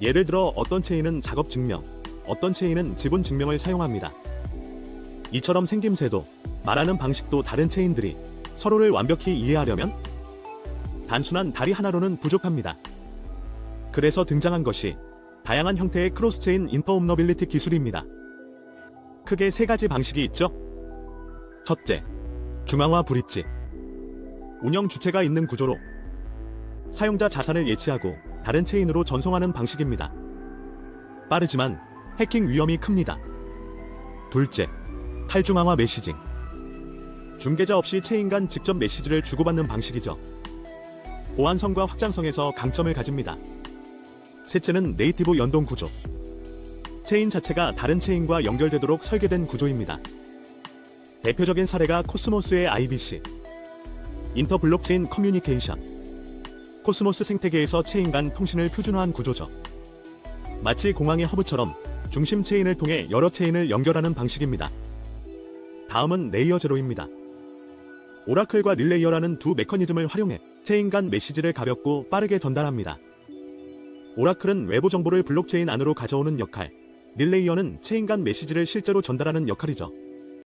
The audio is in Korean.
예를 들어 어떤 체인은 작업 증명, 어떤 체인은 지분 증명을 사용합니다. 이처럼 생김새도 말하는 방식도 다른 체인들이 서로를 완벽히 이해하려면 단순한 다리 하나로는 부족합니다. 그래서 등장한 것이 다양한 형태의 크로스체인 인터옵너빌리티 기술입니다. 크게 세 가지 방식이 있죠. 첫째, 중앙화 브릿지. 운영 주체가 있는 구조로 사용자 자산을 예치하고 다른 체인으로 전송하는 방식입니다. 빠르지만 해킹 위험이 큽니다. 둘째, 탈중앙화 메시징. 중개자 없이 체인 간 직접 메시지를 주고받는 방식이죠. 보안성과 확장성에서 강점을 가집니다. 셋째는 네이티브 연동 구조. 체인 자체가 다른 체인과 연결되도록 설계된 구조입니다. 대표적인 사례가 코스모스의 IBC, 인터블록체인 커뮤니케이션, 코스모스 생태계에서 체인 간 통신을 표준화한 구조죠. 마치 공항의 허브처럼 중심 체인을 통해 여러 체인을 연결하는 방식입니다. 다음은 레이어 제로입니다. 오라클과 릴레이어라는 두 메커니즘을 활용해 체인 간 메시지를 가볍고 빠르게 전달합니다. 오라클은 외부 정보를 블록체인 안으로 가져오는 역할, 릴레이어는 체인 간 메시지를 실제로 전달하는 역할이죠.